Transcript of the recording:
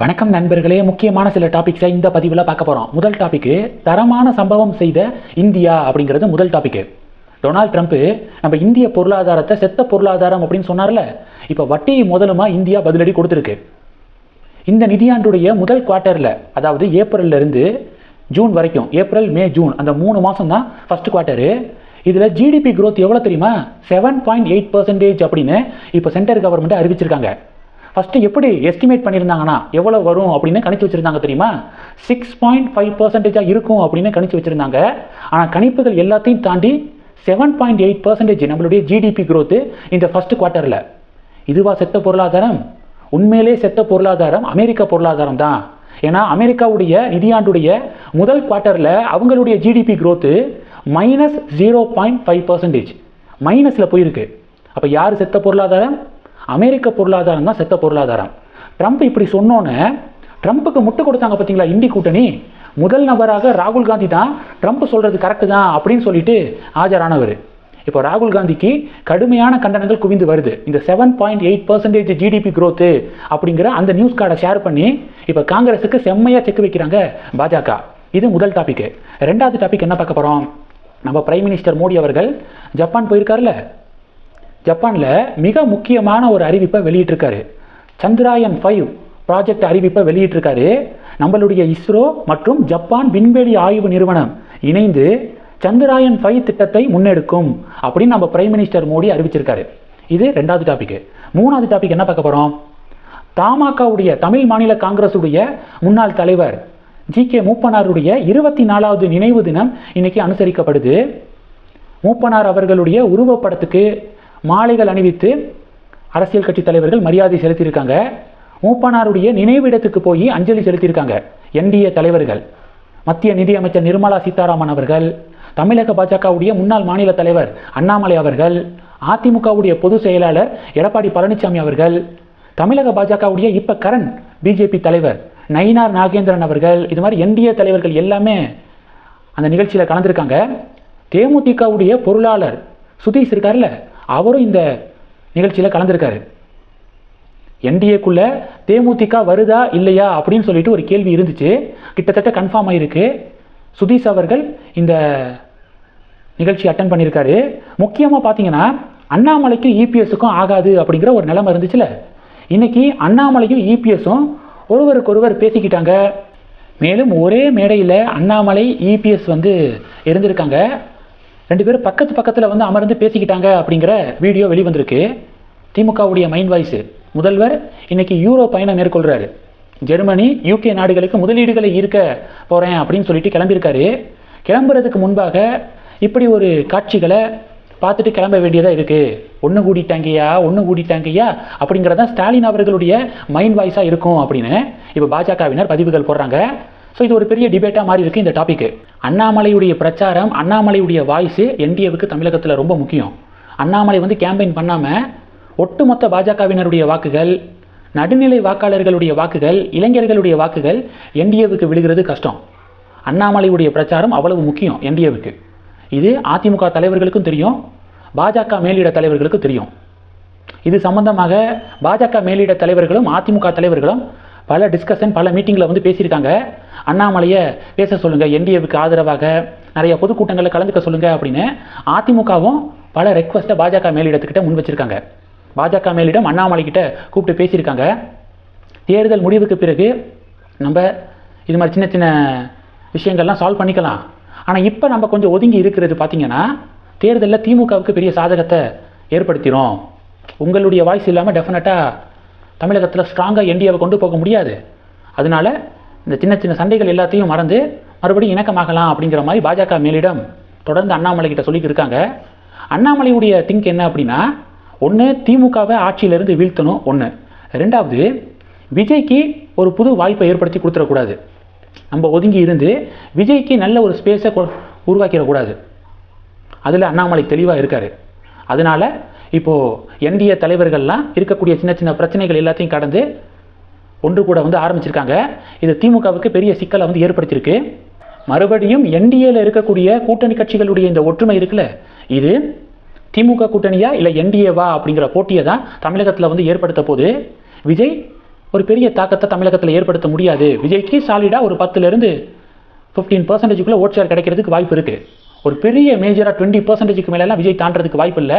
வணக்கம் நண்பர்களே முக்கியமான சில டாபிக்ஸை இந்த பதிவில் பார்க்க போகிறோம் முதல் டாபிக்கு தரமான சம்பவம் செய்த இந்தியா அப்படிங்கிறது முதல் டாபிக்கு டொனால்ட் ட்ரம்ப்பு நம்ம இந்திய பொருளாதாரத்தை செத்த பொருளாதாரம் அப்படின்னு சொன்னார்ல? இப்போ வட்டி முதலுமா இந்தியா பதிலடி கொடுத்துருக்கு. இந்த நிதியாண்டுடைய முதல் குவார்ட்டரில் அதாவது ஏப்ரல்ல இருந்து ஜூன் வரைக்கும் ஏப்ரல் மே ஜூன் அந்த மூணு மாதம் தான் ஃபர்ஸ்ட் குவார்ட்டரு இதில் ஜிடிபி க்ரோத் எவ்வளோ தெரியுமா? செவன் பாயிண்ட் எயிட் பர்சன்டேஜ் அப்படின்னு இப்போ சென்ட்ரல் கவர்மெண்ட் அறிவிச்சிருக்காங்க. ஃபஸ்ட்டு எப்படி எஸ்டிமேட் பண்ணியிருந்தாங்கன்னா எவ்வளோ வரும் அப்படின்னு கணிச்சு வச்சுருந்தாங்க தெரியுமா? சிக்ஸ் பாயிண்ட் ஃபைவ் பர்சன்டேஜாக இருக்கும் அப்படின்னு கணிச்சு வச்சுருந்தாங்க. ஆனால் கணிப்புகள் எல்லாத்தையும் தாண்டி செவன் பாயிண்ட் எயிட் பர்சன்டேஜ் நம்மளுடைய ஜிடிபி க்ரோத்து இந்த ஃபர்ஸ்ட் குவார்ட்டரில் இதுவா செத்த பொருளாதாரம்? உண்மையிலே செத்த பொருளாதாரம் அமெரிக்க பொருளாதாரம் தான். ஏன்னா அமெரிக்காவுடைய நிதியாண்டுடைய முதல் குவார்ட்டரில் அவங்களுடைய GDP growth minus zero point five percentage மைனஸில் போயிருக்கு. அப்போ யார் செத்த பொருளாதாரம்? அமெரிக்க பொருளாதாரம் தான் செத்த பொருளாதாரம். ட்ரம்ப் இப்படி சொன்னோன்னே ட்ரம்ப்புக்கு முட்டு கொடுத்தாங்க பார்த்தீங்களா இந்தி கூட்டணி? முதல் நபராக ராகுல் காந்தி தான் ட்ரம்ப் சொல்கிறது கரெக்டு தான் அப்படின்னு சொல்லிட்டு ஆஜரானவர். இப்போ ராகுல் காந்திக்கு கடுமையான கண்டனங்கள் குவிந்து வருது. இந்த seven point eight percentage GDP growth அப்படிங்கிற அந்த நியூஸ் கார்டை ஷேர் பண்ணி இப்போ காங்கிரஸுக்கு செம்மையாக செக் வைக்கிறாங்க பாஜக. இது முதல் டாபிக் ரெண்டாவது டாபிக் என்ன பார்க்க போகிறோம் நம்ம பிரைம் மினிஸ்டர் மோடி அவர்கள் ஜப்பான் போயிருக்காருல்ல ஜப்பானில் மிக முக்கியமான ஒரு அறிவிப்பை வெளியிட்டிருக்காரு. சந்திராயன் ஃபைவ் ப்ராஜெக்ட் அறிவிப்பை வெளியிட்டிருக்காரு. நம்மளுடைய இஸ்ரோ மற்றும் ஜப்பான் விண்வெளி ஆய்வு நிறுவனம் இணைந்து சந்திராயன் ஃபைவ் திட்டத்தை முன்னெடுக்கும் அப்படின்னு நம்ம பிரைம் மினிஸ்டர் மோடி அறிவிச்சிருக்காரு. இது ரெண்டாவது டாபிக் மூணாவது டாபிக் என்ன பார்க்க போகிறோம் தமாகவுடைய தமிழ் மாநில காங்கிரஸுடைய முன்னாள் தலைவர் ஜி கே மூப்பனாருடைய இருபத்தி நாலாவது நினைவு தினம் இன்னைக்கு அனுசரிக்கப்படுது. மூப்பனார் அவர்களுடைய உருவப்படத்துக்கு மாலைகள் அணிவித்து அரசியல் கட்சி தலைவர்கள் மரியாதை செலுத்தியிருக்காங்க. மூப்பனாருடைய நினைவிடத்துக்கு போய் அஞ்சலி செலுத்தியிருக்காங்க. என்டிஏ தலைவர்கள் மத்திய நிதியமைச்சர் நிர்மலா சீதாராமன் அவர்கள் தமிழக பாஜகவுடைய முன்னாள் மாநில தலைவர் அண்ணாமலை அவர்கள் அதிமுகவுடைய பொதுச் செயலாளர் எடப்பாடி பழனிசாமி அவர்கள் தமிழக பாஜகவுடைய இப்ப கரண் பிஜேபி தலைவர் நயினார் நாகேந்திரன் அவர்கள் இது மாதிரி என்டிஏ தலைவர்கள் எல்லாமே அந்த நிகழ்ச்சியில் கலந்துருக்காங்க. தேமுதிகவுடைய பொருளாளர் சுதீஷ் இருக்கார்ல அவரும் இந்த நிகழ்ச்சியில் கலந்துருக்காரு. என்டிஏக்குள்ளே தேமுதிக வருதா இல்லையா அப்படின்னு சொல்லிட்டு ஒரு கேள்வி இருந்துச்சு. கிட்டத்தட்ட கன்ஃபார்ம் ஆகிருக்கு சுதீஷ் அவர்கள் இந்த நிகழ்ச்சி அட்டன் பண்ணியிருக்காரு. முக்கியமாக பார்த்தீங்கன்னா அண்ணாமலைக்கும் இபிஎஸ்க்கும் ஆகாது அப்படிங்கிற ஒரு நிலைமை இருந்துச்சுல. இன்றைக்கி அண்ணாமலையும் இபிஎஸும் ஒருவருக்கொருவர் பேசிக்கிட்டாங்க. மேலும் ஒரே மேடையில் அண்ணாமலை இபிஎஸ் வந்து இருந்திருக்காங்க. ரெண்டு பேரும் பக்கத்து பக்கத்தில் வந்து அமர்ந்து பேசிக்கிட்டாங்க அப்படிங்கிற வீடியோ வெளிவந்திருக்கு. திமுகவுடைய மைண்ட் வாய்ஸ் முதல்வர் இன்னைக்கு யூரோ பயணம் மேற்கொள்கிறாரு ஜெர்மனி யூகே நாடுகளுக்கு முதலீடுகளை ஈர்க்க போகிறேன் அப்படின்னு சொல்லிட்டு கிளம்பியிருக்காரு. கிளம்புறதுக்கு முன்பாக இப்படி ஒரு காட்சிகளை பார்த்துட்டு கிளம்ப வேண்டியதாக இருக்குது ஒன்று கூடிட்டாங்கய்யா ஒன்று கூடிட்டாங்கய்யா அப்படிங்கிறதான் ஸ்டாலின் அவர்களுடைய மைண்ட் வாய்ஸாக இருக்கும் அப்படின்னு இப்போ பாஜகவினர் பதிவுகள் போடுறாங்க. ஸோ இது ஒரு பெரிய டிபேட்டாக மாறி இருக்குது இந்த டாப்பிக்கு அண்ணாமலையுடைய பிரச்சாரம் அண்ணாமலையுடைய வாய்ஸு என்டிஏவுக்கு தமிழகத்தில் ரொம்ப முக்கியம். அண்ணாமலை வந்து கேம்பெயின் பண்ணாமல் ஒட்டுமொத்த பாஜகவினருடைய வாக்குகள் நடுநிலை வாக்காளர்களுடைய வாக்குகள் இளைஞர்களுடைய வாக்குகள் என்டிஏவுக்கு விழுகிறது கஷ்டம். அண்ணாமலையுடைய பிரச்சாரம் அவ்வளவு முக்கியம் என்டிஏவுக்கு இது அதிமுக தலைவர்களுக்கும் தெரியும் பாஜக மேலிட தலைவர்களுக்கும் தெரியும். இது சம்பந்தமாக பாஜக மேலிட தலைவர்களும் அதிமுக தலைவர்களும் பல டிஸ்கஷன் பல மீட்டிங்கில் வந்து பேசியிருக்காங்க. அண்ணாமலையை பேச சொல்லுங்கள் என்டிஏவுக்கு ஆதரவாக நிறைய பொதுக்கூட்டங்களில் கலந்துக்க சொல்லுங்கள் அப்படின்னு அதிமுகவும் பல ரெக்வஸ்ட்டை பாஜக மேலிடத்துக்கிட்ட முன் வச்சிருக்காங்க. பாஜக மேலிடம் அண்ணாமலை கிட்ட கூப்பிட்டு பேசியிருக்காங்க. தேர்தல் முடிவுக்கு பிறகு நம்ம இது மாதிரி சின்ன சின்ன விஷயங்கள்லாம் சால்வ் பண்ணிக்கலாம். ஆனால் இப்போ நம்ம கொஞ்சம் ஒதுங்கி இருக்கிறது பார்த்தீங்கன்னா தேர்தலில் திமுகவுக்கு பெரிய சாதகத்தை ஏற்படுத்திடும் உங்களுடைய வாய்ஸ் இல்லாமல் டெஃபினட்டாக தமிழகத்தில் ஸ்ட்ராங்காக என்டிஏவை கொண்டு போக முடியாது. அதனால இந்த சின்ன சின்ன சண்டைகள் எல்லாத்தையும் மறந்து மறுபடியும் இணக்கமாகலாம் அப்படிங்கிற மாதிரி பாஜக மேலிடம் தொடர்ந்து அண்ணாமலை கிட்ட சொல்லிட்டு இருக்காங்க. அண்ணாமலையுடைய திங்க் என்ன அப்படின்னா ஒன்று திமுகவை ஆட்சியிலிருந்து வீழ்த்தணும் ஒன்று ரெண்டாவது விஜய்க்கு ஒரு புது வாய்ப்பை ஏற்படுத்தி கொடுத்துடக்கூடாது. நம்ம ஒதுங்கி இருந்து விஜய்க்கு நல்ல ஒரு ஸ்பேஸை உருவாக்கிடக்கூடாது. அதில் அண்ணாமலை தெளிவாக இருக்கார். அதனால இப்போது என்டிஏ தலைவர்கள்லாம் இருக்கக்கூடிய சின்ன சின்ன பிரச்சனைகள் எல்லாத்தையும் கடந்து ஒன்று கூட வந்து ஆரம்பிச்சிருக்காங்க. இது திமுகவுக்கு பெரிய சிக்கலை வந்து ஏற்படுத்தியிருக்கு. மறுபடியும் என்டிஏல இருக்கக்கூடிய கூட்டணி கட்சிகளுடைய இந்த ஒற்றுமை இருக்குல்ல இது திமுக கூட்டணியா இல்லை என்டிஏவா அப்படிங்கிற போட்டியை தான் தமிழகத்தில் வந்து ஏற்படுத்த போது விஜய் ஒரு பெரிய தாக்கத்தை தமிழகத்தில் ஏற்படுத்த முடியாது. விஜய்க்கு சாலிடாக ஒரு பத்துலேருந்து ஃபிஃப்டீன் பர்சன்டேஜுக்குள்ளே ஓட் ஷேர் கிடைக்கிறதுக்கு வாய்ப்பு இருக்குது ஒரு பெரிய மேஜராக டுவெண்ட்டி பர்சன்டேஜுக்கு மேலெலாம் விஜய் தாண்டதுக்கு வாய்ப்பு இல்லை.